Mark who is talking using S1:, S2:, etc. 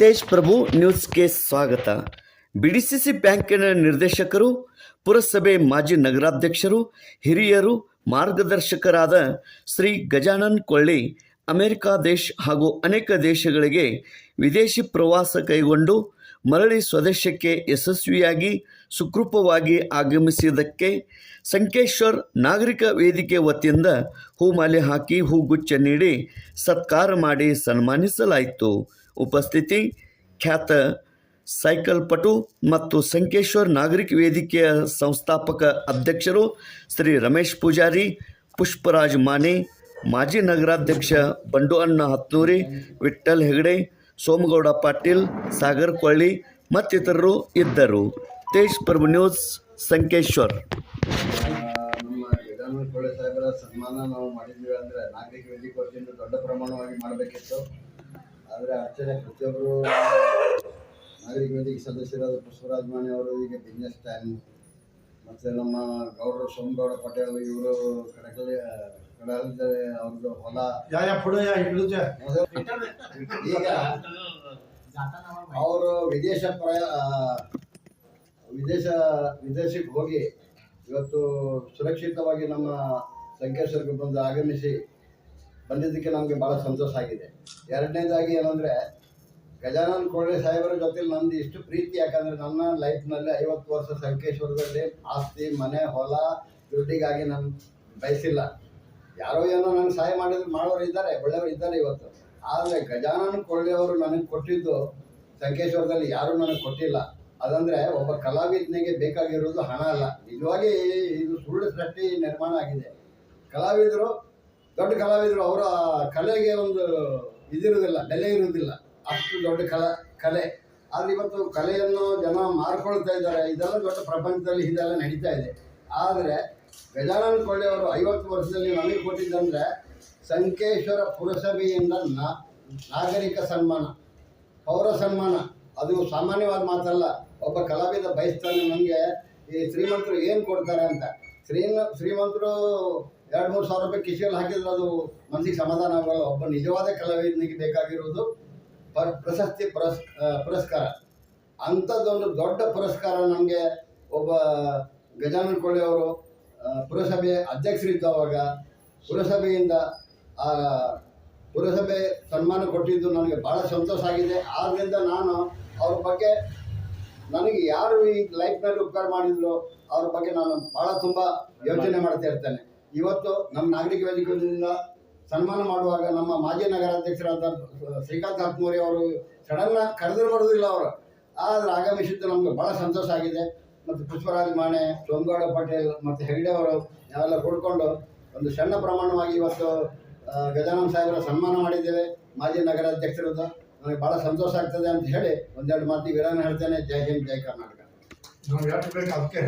S1: ತೇಜ್ ಪ್ರಭು ನ್ಯೂಸ್ಗೆ ಸ್ವಾಗತ. ಬಿಡಿಸಿಸಿ ಬ್ಯಾಂಕಿನ ನಿರ್ದೇಶಕರು, ಪುರಸಭೆ ಮಾಜಿ ನಗರಾಧ್ಯಕ್ಷರು, ಹಿರಿಯರು, ಮಾರ್ಗದರ್ಶಕರಾದ ಶ್ರೀ ಗಜಾನನ್ ಕೊಳ್ಳಿ, ಅಮೆರಿಕ ದೇಶ ಹಾಗೂ ಅನೇಕ ದೇಶಗಳಿಗೆ ವಿದೇಶಿ ಪ್ರವಾಸ ಕೈಗೊಂಡು ಮರಳಿ ಸ್ವದೇಶಕ್ಕೆ ಯಶಸ್ವಿಯಾಗಿ, ಸುಕೃಪವಾಗಿ ಆಗಮಿಸಿದ್ದಕ್ಕೆ ಸಂಕೇಶ್ವರ್ ನಾಗರಿಕ ವೇದಿಕೆ ವತಿಯಿಂದ ಹೂಮಾಲೆ ಹಾಕಿ ಹೂಗುಚ್ಛ ನೀಡಿ ಸತ್ಕಾರ ಮಾಡಿ ಸನ್ಮಾನಿಸಲಾಯಿತು. ಉಪಸ್ಥಿತಿ ಖ್ಯಾತ ಸೈಕಲ್ ಪಟು ಮತ್ತು ಸಂಕೇಶ್ವರ್ ನಾಗರಿಕ ವೇದಿಕೆಯ ಸಂಸ್ಥಾಪಕ ಅಧ್ಯಕ್ಷರು ಶ್ರೀ ರಮೇಶ್ ಪೂಜಾರಿ, ಪುಷ್ಪರಾಜ್ ಮಾನೆ ಮಾಜಿ ನಗರಾಧ್ಯಕ್ಷ ಬಂಡು ಅಣ್ಣ ಹತ್ನೂರಿ ವಿಠ್ಠಲ್ ಹೆಗಡೆ, ಸೋಮಗೌಡ ಪಾಟೀಲ್, ಸಾಗರ್ ಕೊಳ್ಳಿ ಮತ್ತಿತರರು ಇದ್ದರು. ತೇಜ್ ಪ್ರಭು ನ್ಯೂಸ್, ಸಂಕೇಶ್ವರ್.
S2: ಸನ್ಮಾನ ನಾವು ಮಾಡಿದ್ವಿ ಅಂದರೆ ನಾಗರಿಕ ವೇದಿಕೆ ದೊಡ್ಡ ಪ್ರಮಾಣವಾಗಿ ಮಾಡಬೇಕಿತ್ತು. ಆದರೆ ಆಚರಣೆ ಪ್ರತಿಯೊಬ್ಬರು ನಾಗರಿಕ ವೇದಿಕೆ ಸದಸ್ಯರಾದ ಬಸವರಾಜ ಮಾನೆ ಅವರು ಈಗ ಬಿಸ್ನೆಸ್ ಟೈಮ್ ಮತ್ತು ನಮ್ಮ ಗೌಡರು ಸೋಮಗೌಡ ಪಟೇಲ್ ಇವರು ಕಡಕಲಿ ಕಡಲ ಅವ್ರದ್ದು ಹೊಲ. ಈಗ ಅವರು ವಿದೇಶ ಪ್ರಯ ವಿದೇಶ ವಿದೇಶಕ್ಕೆ ಹೋಗಿ ಇವತ್ತು ಸುರಕ್ಷಿತವಾಗಿ ನಮ್ಮ ಸಂಕೇಶ್ವರಕ್ಕೆ ಬಂದು ಆಗಮಿಸಿ ಬಂದಿದ್ದಕ್ಕೆ ನಮಗೆ ಭಾಳ ಸಂತೋಷ ಆಗಿದೆ. ಎರಡನೇದಾಗಿ ಏನಂದರೆ, ಗಜಾನನ್ ಕೋಳಿ ಸಾಹೇಬರ ಜೊತೆ ನಂದು ಇಷ್ಟು ಪ್ರೀತಿ, ಯಾಕಂದರೆ ನನ್ನ ಲೈಫ್ನಲ್ಲಿ ಐವತ್ತು ವರ್ಷ ಸಂಕೇಶ್ವರದಲ್ಲಿ ಆಸ್ತಿ, ಮನೆ, ಹೊಲ, ದುಡ್ಡಿಗಾಗಿ ನಾನು ಬಯಸಿಲ್ಲ. ಯಾರೋ ಏನೋ ನನಗೆ ಸಹಾಯ ಮಾಡಿದ್ರು, ಮಾಡೋರು ಇದ್ದಾರೆ, ಒಳ್ಳೆಯವರು ಇದ್ದಾರೆ ಇವತ್ತು. ಆದರೆ ಗಜಾನನ ಕೊಳ್ಳೆಯವರು ನನಗೆ ಕೊಟ್ಟಿದ್ದು ಸಂಕೇಶ್ವರದಲ್ಲಿ ಯಾರೂ ನನಗೆ ಕೊಟ್ಟಿಲ್ಲ. ಅದಂದರೆ ಒಬ್ಬ ಕಲಾವಿದನಿಗೆ ಬೇಕಾಗಿರೋದು ಹಣ ಅಲ್ಲ. ನಿಜವಾಗಿ ಇದು ಸುಳ್ಳು ಸೃಷ್ಟಿ ನಿರ್ಮಾಣ ಆಗಿದೆ. ಕಲಾವಿದರು ದೊಡ್ಡ ಕಲಾವಿದರು ಅವರ ಕಲೆಗೆ ಒಂದು ಇದಿರುವುದಿಲ್ಲ, ಬೆಲೆ ಇರುವುದಿಲ್ಲ. ಅಷ್ಟು ದೊಡ್ಡ ಕಲಾ, ಕಲೆ. ಆದರೆ ಇವತ್ತು ಕಲೆಯನ್ನು ಜನ ಮಾರ್ಕೊಳ್ತಾ ಇದ್ದಾರೆ. ಇದೆಲ್ಲ ದೊಡ್ಡ ಪ್ರಪಂಚದಲ್ಲಿ ಇದೆಲ್ಲ ನಡೀತಾ ಇದೆ. ಆದರೆ ಗಜಾನನ ಕೊಳ್ಳೆಯವರು ಐವತ್ತು ವರ್ಷದಲ್ಲಿ ನಮಗೆ ಕೊಟ್ಟಿದ್ದಂದರೆ ಸಂಕೇಶ್ವರ ಪುರಸಭೆಯಿಂದ ನಾಗರಿಕ ಸನ್ಮಾನ, ಪೌರ ಸನ್ಮಾನ. ಅದು ಸಾಮಾನ್ಯವಾದ ಮಾತಲ್ಲ. ಒಬ್ಬ ಕಲಾವಿದ ಬಯಸ್ತಾನೆ ನಮಗೆ ಈ ಶ್ರೀಮಂತರು ಏನು ಕೊಡ್ತಾರೆ? ಅಂತ. ಶ್ರೀನ ಶ್ರೀಮಂತರು ಎರಡು ಮೂರು ಸಾವಿರ ರೂಪಾಯಿ ಕಿಶಿಯಲ್ಲಿ ಹಾಕಿದ್ರೆ ಅದು ಮನಸ್ಸಿಗೆ ಸಮಾಧಾನ ಆಗಲ್ಲ. ಒಬ್ಬ ನಿಜವಾದ ಕಲಾವಿದನಿಗೆ ಬೇಕಾಗಿರೋದು ಪ ಪ್ರಶಸ್ತಿ ಪುರಸ್ ಪುರಸ್ಕಾರ. ಅಂಥದ್ದೊಂದು ದೊಡ್ಡ ಪುರಸ್ಕಾರ ನಮಗೆ ಒಬ್ಬ ಗಜಾನನ್ ಕೊಳ್ಳೆ ಅವರು ಆ, ಪುರಸಭೆ ಅಧ್ಯಕ್ಷರಿದ್ದವಾಗ ಪುರಸಭೆಯಿಂದ ಆ ಪುರಸಭೆ ಸನ್ಮಾನ ಕೊಟ್ಟಿದ್ದು ನನಗೆ ಭಾಳ ಸಂತೋಷ ಆಗಿದೆ. ಆದ್ದರಿಂದ ನಾನು ಅವ್ರ ಬಗ್ಗೆ ನನಗೆ ಯಾರು ಈ ಲೈಫ್ನಲ್ಲಿ ಉಪಕಾರ ಮಾಡಿದ್ರು ಅವ್ರ ಬಗ್ಗೆ ನಾನು ಭಾಳ ತುಂಬ ಯೋಚನೆ ಮಾಡ್ತಾ ಇರ್ತೇನೆ. ಇವತ್ತು ನಮ್ಮ ನಾಗರಿಕ ವೇದಿಕೆಯಿಂದ ಸನ್ಮಾನ ಮಾಡುವಾಗ ನಮ್ಮ ಮಾಜಿ ನಗರಾಧ್ಯಕ್ಷರಾದ ಶ್ರೀಕಾಂತ್ ಹತ್ಮೂರಿ ಅವರು ಸಡನ್ನ ಕರೆದ್ರು ಅವರು. ಆದರೆ ಆಗಮಿಸಿದ್ದು ನಮ್ಗೆ ಭಾಳ ಸಂತೋಷ ಆಗಿದೆ. ಮತ್ತು ಪುಷ್ಪರಾಜ್ ಮಾಣೆ, ಸೋಮಗೌಡ ಪಟೇಲ್ ಮತ್ತು ಹೆಗ್ಡೆ ಅವರು ನಾವೆಲ್ಲ ಕೂಡ್ಕೊಂಡು ಒಂದು ಸಣ್ಣ ಪ್ರಮಾಣವಾಗಿ ಇವತ್ತು ಗಜಾನನ ಸಾಹೇಬರ ಸನ್ಮಾನ ಮಾಡಿದ್ದೇವೆ. ಮಾಜಿ ನಗರಾಧ್ಯಕ್ಷರದ್ದು ನನಗೆ ಭಾಳ ಸಂತೋಷ ಆಗ್ತದೆ ಅಂತ ಹೇಳಿ ಒಂದೆರಡು ಮಾತು ವಿರಾಮ ಹೇಳ್ತೇನೆ. ಜೈ ಹಿಂದ್, ಜೈ ಕರ್ನಾಟಕ.
S3: ನಾವು ಯಾಕೆ ಬೇಕು ಅದಕ್ಕೆ